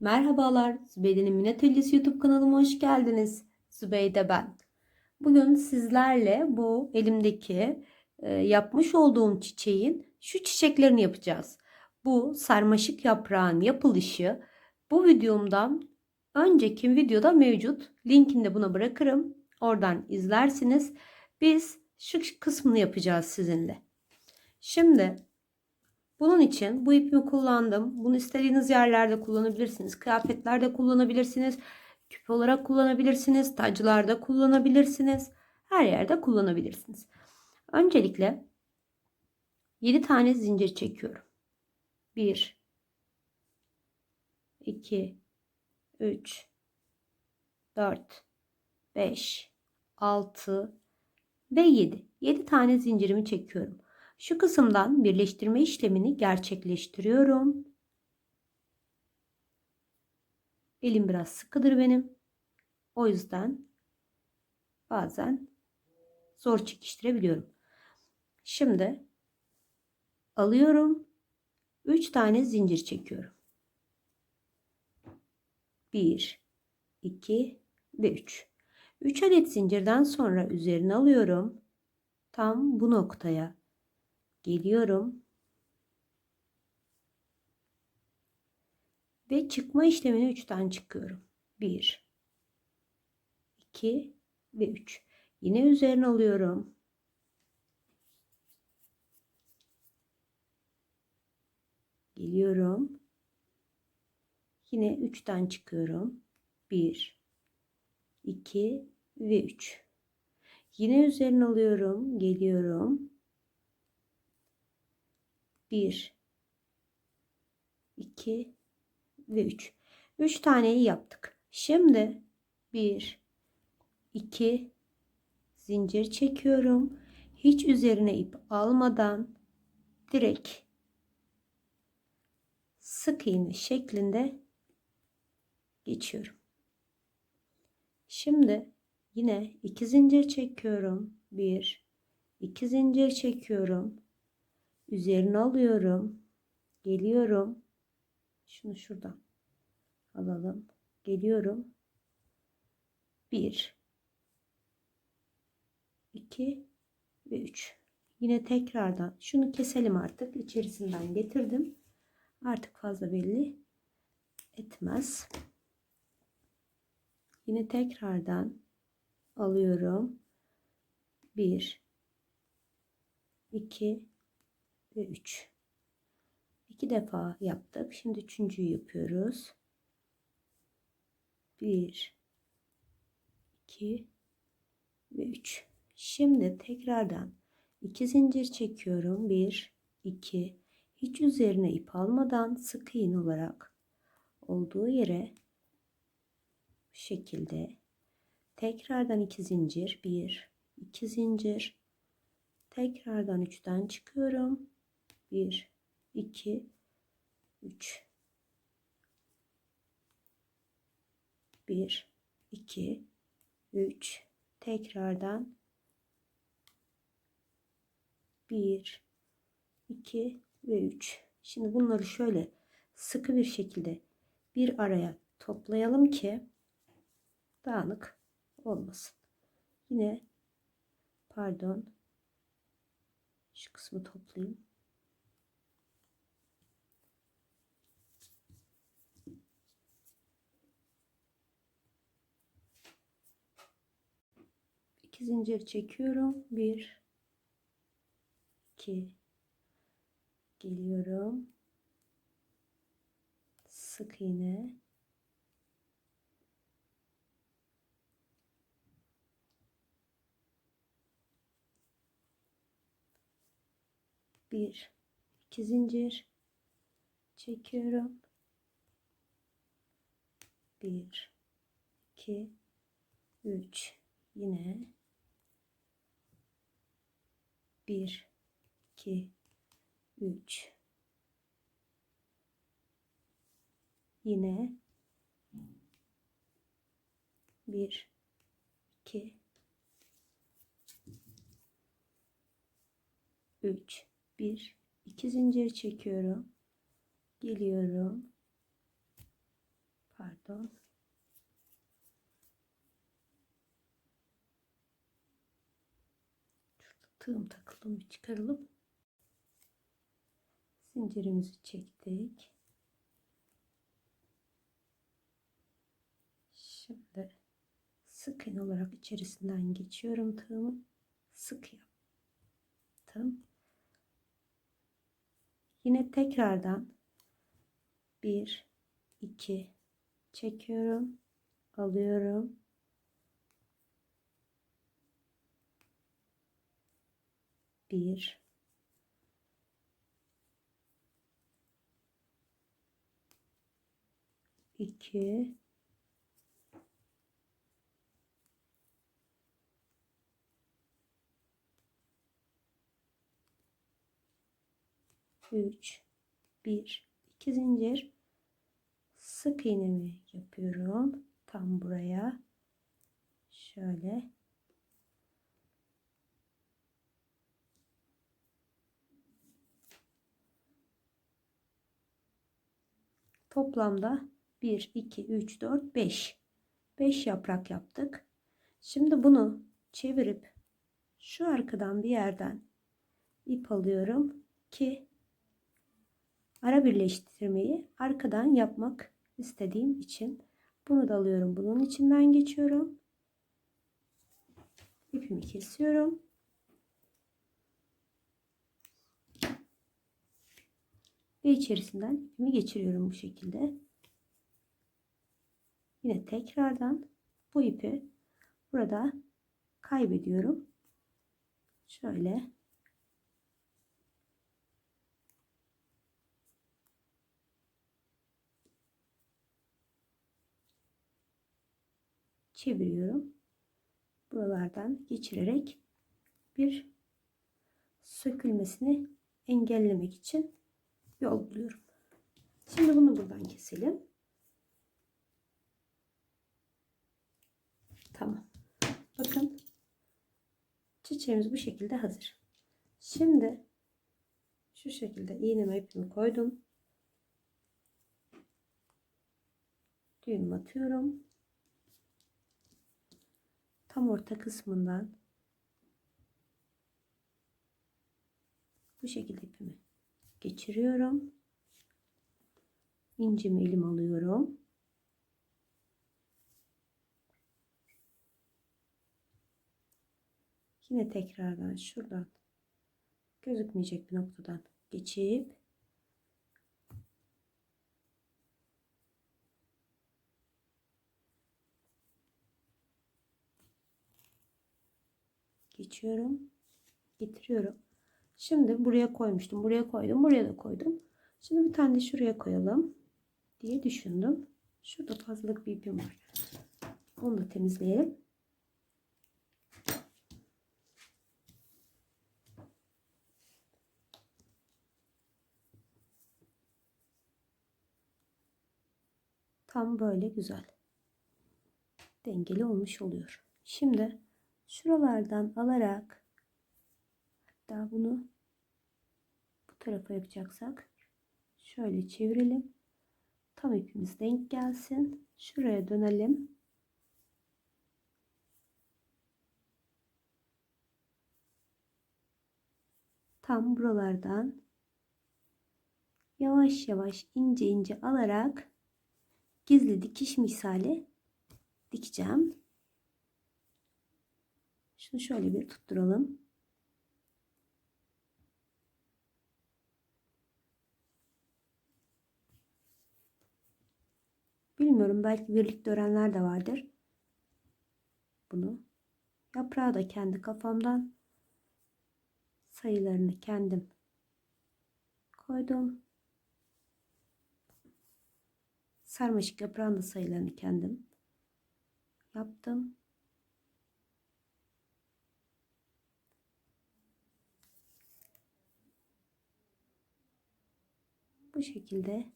Merhabalar, Zübeyde'nin Minatellisi YouTube kanalıma hoş geldiniz. Zübeyde ben. Bugün sizlerle bu elimdeki e, yapmış olduğum çiçeğin şu çiçeklerini yapacağız. Bu sarmaşık yaprağın yapılışı bu videomdan önceki videoda mevcut. Linkini de buna bırakırım. Oradan izlersiniz. Biz şu kısmını yapacağız sizinle. Şimdi bunun için bu ipimi kullandım. Bunu istediğiniz yerlerde kullanabilirsiniz. Kıyafetlerde kullanabilirsiniz. Küpe olarak kullanabilirsiniz. Taclarda kullanabilirsiniz. Her yerde kullanabilirsiniz. Öncelikle 7 tane zincir çekiyorum. 1 2 3 4 5 6 ve 7. 7 tane zincirimi çekiyorum. Şu kısımdan birleştirme işlemini gerçekleştiriyorum. Elim biraz sıkıdır benim. O yüzden bazen zor çekiştirebiliyorum. Şimdi alıyorum. 3 tane zincir çekiyorum. 1 2 ve 3. 3 adet zincirden sonra üzerine alıyorum. Tam bu noktaya geliyorum. Ve çıkma işlemini 3'ten çıkıyorum. 1 2 ve 3. Yine üzerine alıyorum. Geliyorum. Yine 3'ten çıkıyorum. 1 2 ve 3. Yine üzerine alıyorum. Geliyorum. 1 2 ve 3. 3 taneyi yaptık. Şimdi 1 2 zincir çekiyorum. Hiç üzerine ip almadan direkt sık iğne şeklinde geçiyorum. Şimdi yine 2 zincir çekiyorum. 1 2 zincir çekiyorum. Üzerine alıyorum. Geliyorum. Şunu şuradan alalım. Geliyorum. 1 2 ve 3. Yine tekrardan şunu keselim artık. İçerisinden getirdim. Artık fazla belli etmez. Yine tekrardan alıyorum. 1 2 ve 3. İki defa yaptık. Şimdi üçüncüyü yapıyoruz. 1 2 ve 3. Şimdi tekrardan iki zincir çekiyorum. 1 2 hiç üzerine ip almadan sık iğne olarak olduğu yere bu şekilde tekrardan iki zincir 1 2 zincir tekrardan 3'ten çıkıyorum 1 2 3 1 2 3 tekrardan. 1 2 ve 3 şimdi bunları şöyle sıkı bir şekilde bir araya toplayalım ki dağınık olmasın. Yine pardon şu kısmı toplayayım iki zincir çekiyorum. Bir, iki, geliyorum. Sık iğne. Bir, iki zincir çekiyorum. Bir, iki, üç, yine 1 2 3 yine 1 2 3 1 2 zincir çekiyorum. Geliyorum. Pardon. Şurada tığım takıldı bir çıkaralım. Zincirimizi çektik. Şimdi sık iğne olarak içerisinden geçiyorum tığımı. Sık yaptım. Yine tekrardan 1 2 çekiyorum. Alıyorum. Bir. İki. Üç. Bir. İki zincir. Sık iğnemi yapıyorum tam buraya. Şöyle toplamda 1 2 3 4 5 5 yaprak yaptık şimdi bunu çevirip şu arkadan bir yerden ip alıyorum ki ara birleştirmeyi arkadan yapmak istediğim için bunu da alıyorum. Bunun içinden geçiyorum. İpimi kesiyorum. Ve içerisinden ipimi geçiriyorum bu şekilde. Yine tekrardan bu ipi burada kaybediyorum. Şöyle çeviriyorum. Buralardan geçirerek bir sökülmesini engellemek için yol buluyorum. Şimdi bunu buradan keselim. Tamam. Bakın çiçeğimiz bu şekilde hazır. Şimdi şu şekilde iğneme ipimi koydum. Düğüm atıyorum tam orta kısmından bu şekilde ipimi geçiriyorum. İncimi elim alıyorum. Yine tekrardan şuradan gözükmeyecek bir noktadan geçip geçiyorum. Getiriyorum. Şimdi buraya koymuştum. Buraya koydum. Buraya da koydum. Şimdi bir tane de şuraya koyalım diye düşündüm. Şurada fazlalık bir ipim var. Onu da temizleyelim. Tam böyle güzel. Dengeli olmuş oluyor. Şimdi şuralardan alarak hatta bunu bu tarafa yapacaksak şöyle çevirelim. Tam ipimiz denk gelsin. Şuraya dönelim. Tam buralardan yavaş yavaş ince ince alarak gizli dikiş misali dikeceğim. Şunu şöyle bir tutturalım. Bilmiyorum belki birlikte öğrenler de vardır. Bunu. Yaprağı da kendi kafamdan sayılarını kendim koydum. Sarmaşık yaprağın da sayılarını kendim yaptım. bu şekilde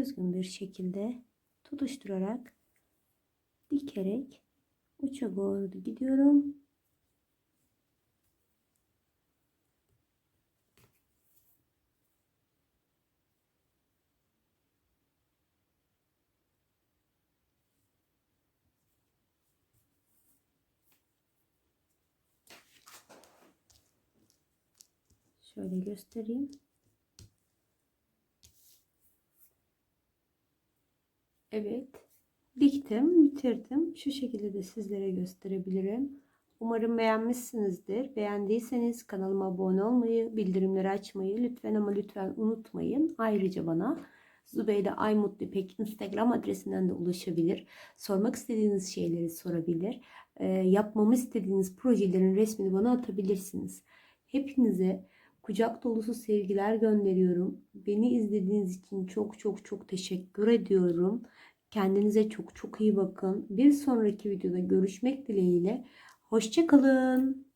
düzgün bir şekilde tutuşturarak dikerek uça doğru gidiyorum. Şöyle göstereyim. Evet. Diktim, bitirdim. Şu şekilde de sizlere gösterebilirim. Umarım beğenmişsinizdir. Beğendiyseniz kanalıma abone olmayı, bildirimleri açmayı lütfen ama lütfen unutmayın. Ayrıca bana Zübeyde Aymutlu İpek Instagram adresinden de ulaşabilir. Sormak istediğiniz şeyleri sorabilir. Ee, yapmamı istediğiniz projelerin resmini bana atabilirsiniz. Hepinize kucak dolusu sevgiler gönderiyorum. Beni izlediğiniz için çok çok çok teşekkür ediyorum. Kendinize çok çok iyi bakın. Bir sonraki videoda görüşmek dileğiyle. Hoşçakalın.